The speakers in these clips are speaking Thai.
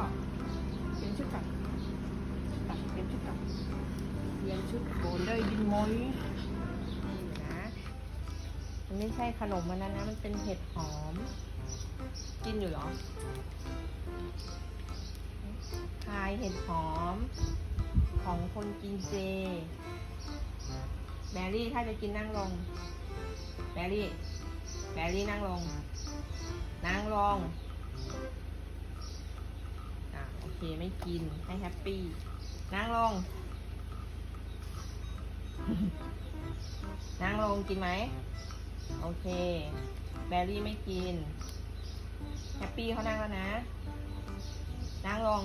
ออกเป็นชุดกับตัดเป็นชุดกับเรียนชุดโบนได้ดินมอยนี่นะมันไม่ใช่ขนมมันนะนะมันเป็นเห็ดหอม กินอยู่หรอพายเห็ดหอม ของคนกินเจแบรี่ถ้าจะกินนั่งลง แบรี่ แบรี่นั่งลง นั่งลง เคไม่กิน ให้แฮปปี้ นั่งลง นั่งลงกินไหม โอเค แบรี่ไม่กิน แฮปปี้เขานั่งแล้วนะ นั่งลง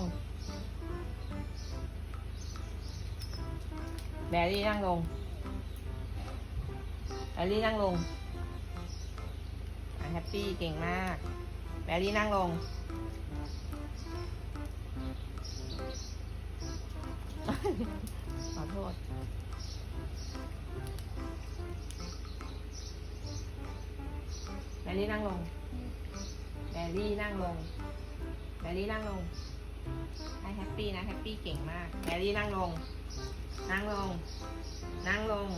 แบรี่นั่งลง แบรี่นั่งลงแฮปปี้เก่งมาก แบรี่นั่งลง ขอโทษแบรี่นั่งลงแบรี่นั่งลงแบรี่นั่งลงให้แฮปปี้นะแฮปปี้เก่งมากแบรี่นั่งลง นั่งลง นั่งลง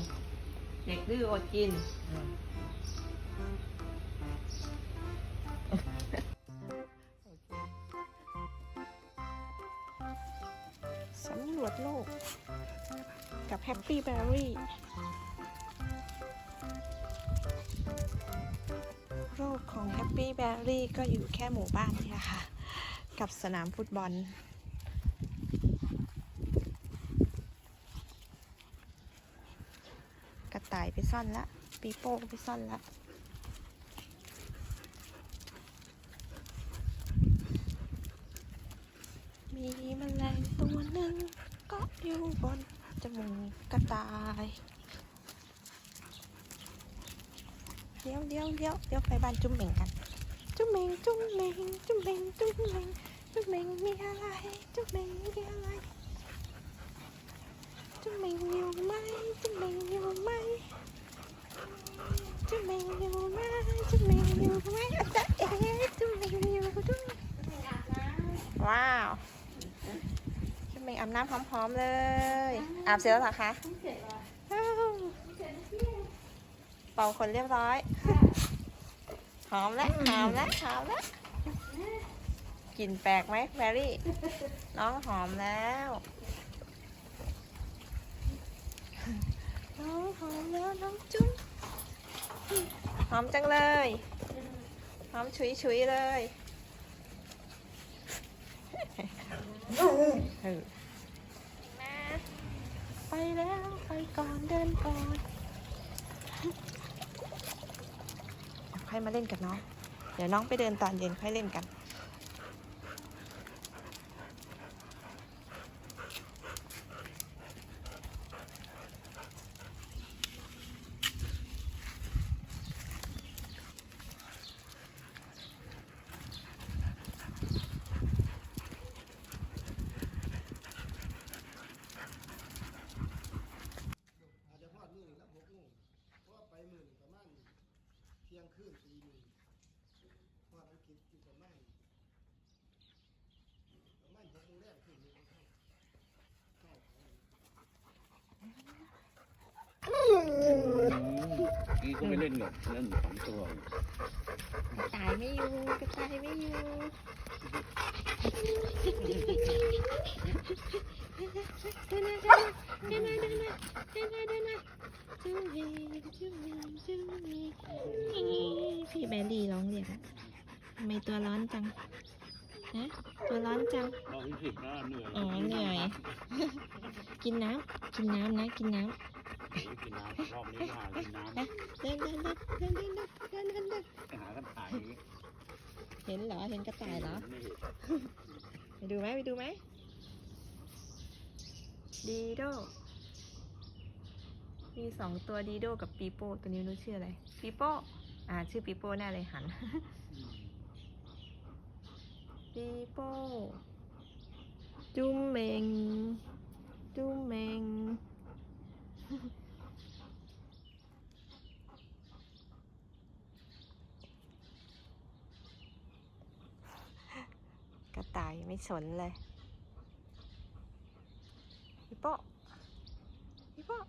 เด็กดื้ออดกิน สำรวจโลก กับแฮปปี้แบร์รี่โลกของแฮปปี้แบร์รี่ก็อยู่แค่หมู่บ้านนี่แหละค่ะ กับสนามฟุตบอลกระต่ายไปซ่อนละ ปีโป้ไปซ่อนละมีแมลงตัว นึ่งก็อยู่บนจมูกกระต่าย เดี๋ยวเดี๋ยวเดี๋ยวเดี๋ยวไปบ้านจุ๊มเหม่งกัน จุ๊มเหม่งจุ๊มเหม่งจุ๊มเหม่งจุ๊มเหม่งจุ๊มเหม่งมีอะไรจุ๊มเหม่งมีอะไรจุ๊มเหม่งอยู่ไหมจุ๊มเหม่งอยู่ไหมจุ๊มเหม่งอยู่ไหมจุ๊มเหม่งอยู่ไหมอาจารย์เอ๋จุ๊มเหม่งอยู่ด้วยว้าว เมงอาบน้ำพร้อมๆเลย อาบเสร็จแล้วเหรอคะอ้าวเป่าขนเรียบร้อยหอมแล้วหอมแล้วหอมแล้วกลิ่นแปลกไหมแมรี่ น้องหอมแล้วน้องหอมแล้วน้องจุ๊บหอมจังเลยหอมฉุยๆเลย เออนะไปแล้วไป ก่อนเดินก่อนค่อยมาเล่นกับน้อง เดี๋ยวน้องไปเดินตอนเย็นค่อยเล่นกัน อาจจะพอดมือหนึ่งแล้วหกโมงเพราะว่าไปมือหนึ่งประมาณเที่ยงคืนตีหนึ่งพอดอังกฤษอยู่ประมาณประมาณหกโมงแรกขึ้นเลยเข้าเข้า กี้ก็ไม่เล่นหรอกเล่นสองตัวตายไม่อยู่กระต่ายไม่อยู่เดินมาเดินมาเดินมาเดินมาเดินมาจุ๊บเฮจุ๊บเฮจุ๊บเฮพี่แบลลี่ร้องเรียกอะทำไมตัวร้อนจังฮะตัวร้อนจังลองสิบหน้าเหนื่อยอ๋อเหนื่อย กินน้ำกินน้ำนะ กินน้ำ กินน้ำรอบนี้หากินน้ำเดินเดินเดินเดินเดินเดินเดินเดินเดินไปหากันถ่ายเห็นเหรอ เห็นกระต่ายเหรอ ไม่เห็นไปดูไหมไปดูไหม ดีโด มีสองตัวดีโดกับปีโป้ตัวนี้ไม่รู้ชื่ออะไร ปีโป้ อ่า ชื่อปีโป้แน่เลยหัน ปีโป้ จุ้มเมงจุ้มเมง กระต่ายไม่สนเลยปีโป้พี่พ่อ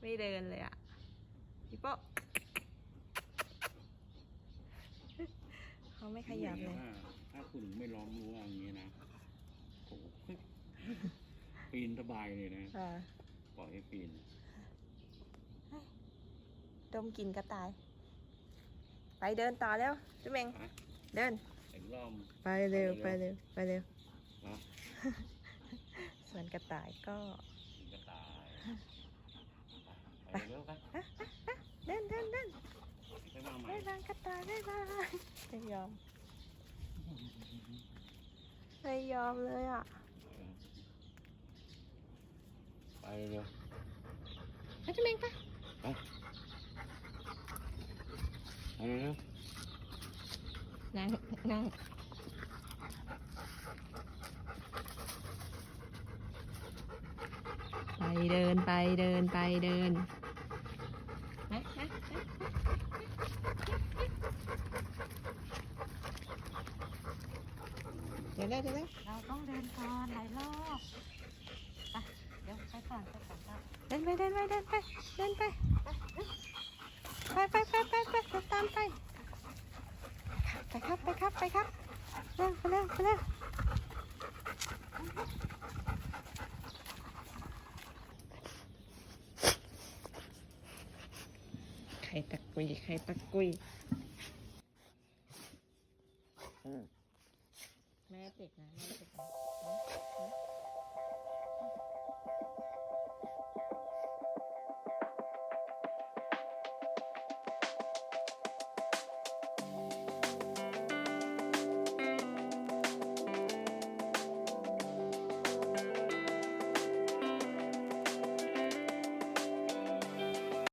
ไม่เดินเลยอะพี่โป้เขาไม่ขยับเลย ถ้าถ้าคุณไม่ล้อมรั้วอย่างนี้นะโอ้โหปีนสบายเลยนะอ่าปล่อยให้ปีนดมกลินกระต่าย ไปเดินต่อแล้วจุ๊เมงฮะเดินแต่งรอบไปเร็วไปเร็วไปเร็วนะส่วนกระต่ายก็ ปีนกระต่ายไปเร็วไปเดินเดินเดินไปมาใหม่บ๊ายบายกระต่ายบ๊ายบายไม่ยอม ไม่ยอมเลยอะ ไปเร็วไปจุ๊เมงไปไปเร็วนั่งนั่งไปเดินไปเดินไปเดินนะนะนะเดี๋ยวแล้วเดี๋ยวแล้วเราต้องเดินก่อนหลายรอบไปเดี๋ยวไปก่อนไปก่อนครับเดินไปเดินไปเดินไปเดินไปไปไปไปไปไปไปตามไปไปครับไปครับไปครับเร็วไปเร็วไปเร็วไข่ตะกุยไข่ตะกุย